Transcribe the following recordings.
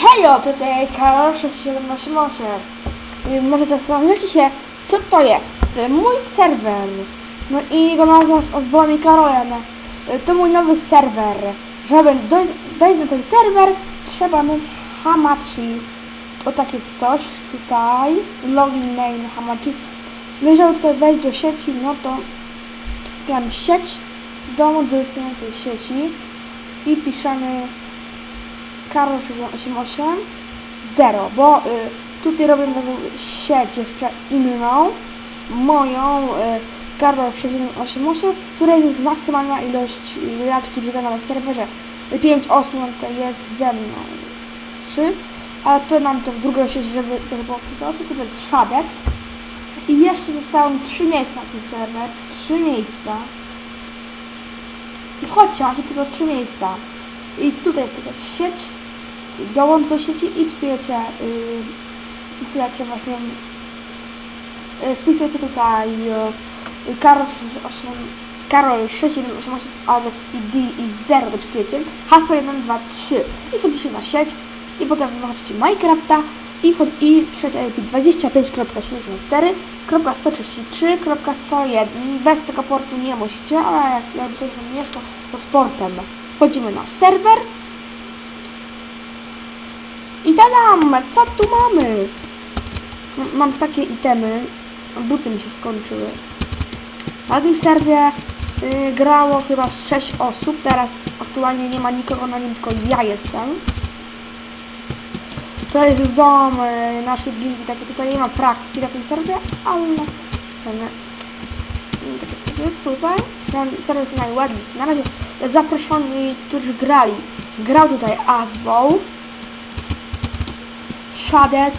Hejo, tutaj Karol 6788. Y, Może zastanawiacie się, co to jest? Mój serwer. No i jego nazwa z Ozbołem i Karolem. Y, To mój nowy serwer. Żeby dojść, na ten serwer, trzeba mieć Hamachi. O takie coś tutaj. Login main Hamachi. No i żeby tutaj wejść do sieci, no to tam sieć domu do istniejącej sieci i piszemy Karol 688 0, bo y, tutaj robię taką sieć jeszcze inną, moją y, Karol 6788, której jest maksymalna ilość graczy, którzy grają na serwerze. 5 osób jest ze mną 3, ale to mam to w drugą sieć, żeby to było 5 osób, to jest Shadet. I jeszcze zostało mi 3 miejsca na ten serwer, 3 miejsca. I wchodźcie, macie tylko 3 miejsca. I tutaj tylko sieć, dołącz do sieci i wpisujecie, yy, wpisujecie właśnie, yy, wpisujecie tutaj yy, Karol 68, Karol 6788 adres ID i 0 dopisujecie, hasło 1, 2, 3 i wchodzicie na sieć i potem wyłączycie Minecrafta i, wchod- IP 25.74.133.101 bez tego portu nie musicie, ale jak jakby wam mieszka, to sportem. Wchodzimy na serwer i tadam! Co tu mamy? Mam takie itemy. Buty mi się skończyły. Na tym serwie y, grało chyba 6 osób. Teraz aktualnie nie ma nikogo na nim, tylko ja jestem. To jest dom y, naszej gildii, takie tutaj nie ma frakcji na tym serwie, ale ten, y, jest tutaj. Ten serwer jest najładniejszy. Na razie zaproszeni, którzy grali. Grał tutaj Asbow, Shadet,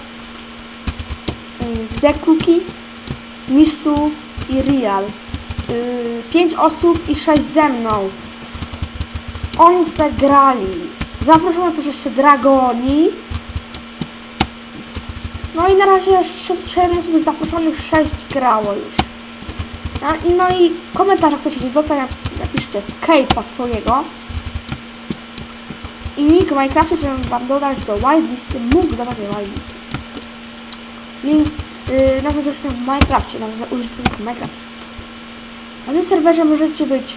y, The Cookies, Mistrzu i Real. Y, Pięć osób i sześć ze mną. Oni tutaj grali. Zaproszono też jeszcze Dragoni. No i na razie 7 osób zaproszonych, 6 grało już. No, no i komentarz, jak chcecie dostać, napiszcie Skype'a swojego. I nick Minecrafcie, żebym wam dodać do whitelisty, mógł dodać do whitelisty. Link yy, na troszeczkę w Minecrafcie, na użytkowników Minecraft. Na tym serwerze możecie być...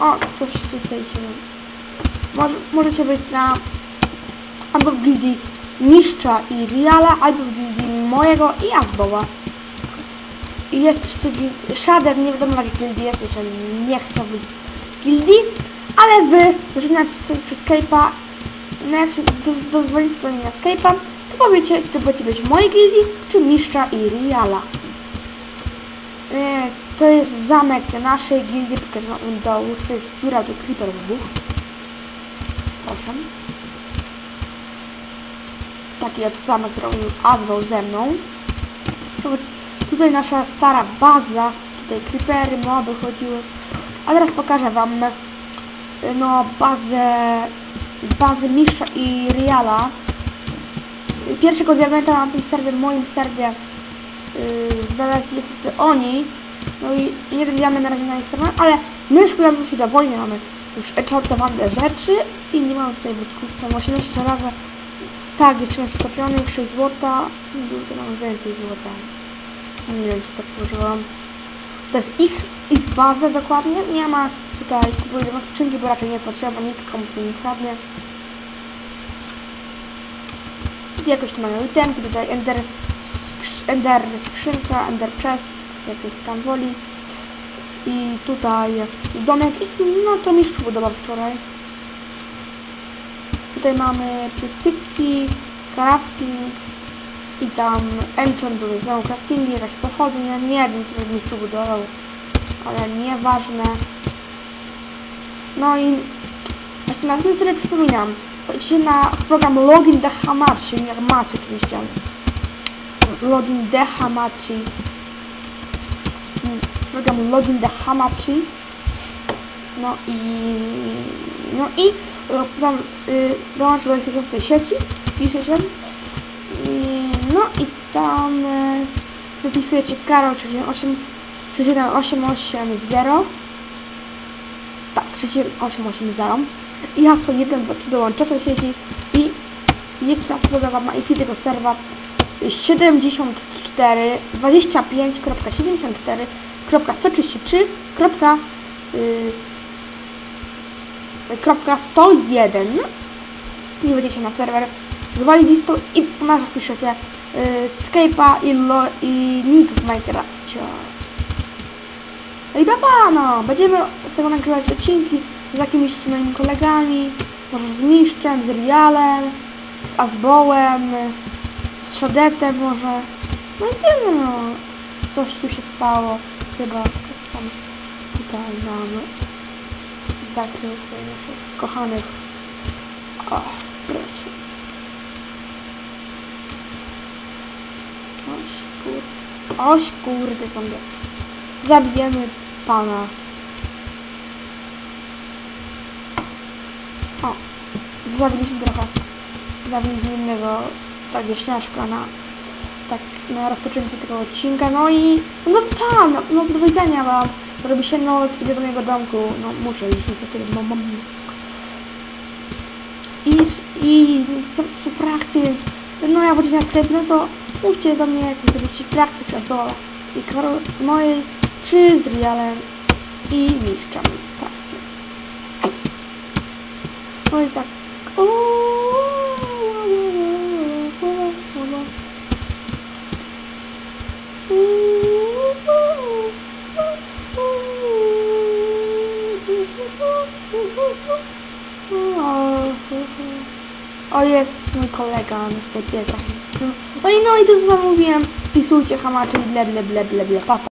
O, coś tutaj się... Może, możecie być na... Albo w gildii Mistrza i Riala, albo w gildii mojego i Asbowa. I jest gil- Shader, nie wiadomo w jakiej gildii jest, jeżeli nie chciałby gildii, ale wy możecie napisać przez Skype'a, się do- do na Skype'a, to powiecie, czy chcecie być w mojej gildii, czy Mistrza i Riala. Yy, to jest zamek naszej gildii, pokażę wam do to jest dziura do creeper wybuch. Proszę. Taki oto zamek, który Azwał ze mną. Tutaj nasza stara baza, tutaj creepery, moby chodziły. A teraz pokażę wam no bazę bazę Mistrza i Riala. Pierwszego diamenta na tym serwie, moim serwie yy, znaleźli niestety oni. No i jeden diament na razie na ich serwer, ale my szukamy się dowolnie, mamy już enchantowane rzeczy i nie mamy tutaj wódków. Są 18 razy stag dziewczyny przetopionych, 6 złota. Dużo mamy więcej złota. Nie wiem, czy tak użyłam. To jest ich, ich baza dokładnie. Nie ma tutaj kupuję skrzynki, bo raczej nie potrzeba, nikt komu nie kradnie. I jakoś tu mają itemki, tutaj ender, skrz, ender skrzynka, ender chest, jak tam woli. I tutaj domek, i no to mistrz budował wczoraj. Tutaj mamy piecyki, crafting i tam enchant do znowu craftingi, jakaś pochodnia, nie wiem co mistrz budował, ale nieważne. No i właśnie na tym sobie przypominam, wchodzicie na program Login Dehamachi, jak macie oczywiście. Login Dehamachi. Program Login Dehamachi. No i... No i tam y, dołączę do istniejącej sieci, pisze się. Mm, no i tam y, wypisujecie karol 318 31880 3888 0 i hasło 123 dołącza do sieci. I jedźcie na podłogę Wam IP tego serwa. 74 25.74.133 y, y, i wejdziecie na serwer. Z listą i w komentarzach piszecie y, Skype'a i, i nick w Minecraftie. No i baba, no, będziemy z tego nagrywać odcinki z jakimiś moimi kolegami, może z Miszczem, z Rialem, z Azbołem, z Shadetem może. No i tyle, no. Coś tu się stało. Chyba tam tutaj nam zakrył naszych kochanych. O, proszę. Oś kurde. Oś kurde sobie. Zabijemy pana. O, zabiliśmy trochę. Zabiliśmy innego tak wieśniaczka na tak na rozpoczęcie tego odcinka. No i no no, no do widzenia wam. Robi się noc, idę do mojego domku. No muszę iść niestety, bo mam i, i co są frakcje, no jak będziecie na Skype, no to mówcie do mnie, jak zrobicie frakcję, czy Azbola i mojej, czy z Rialem i mistrzem frakcji. No i tak. O, O, jest mój kolega na Skype'ie. tak. No i no i to co wam mówiłem. Pisujcie hamaczy i ble ble ble ble ble. Pa, pa.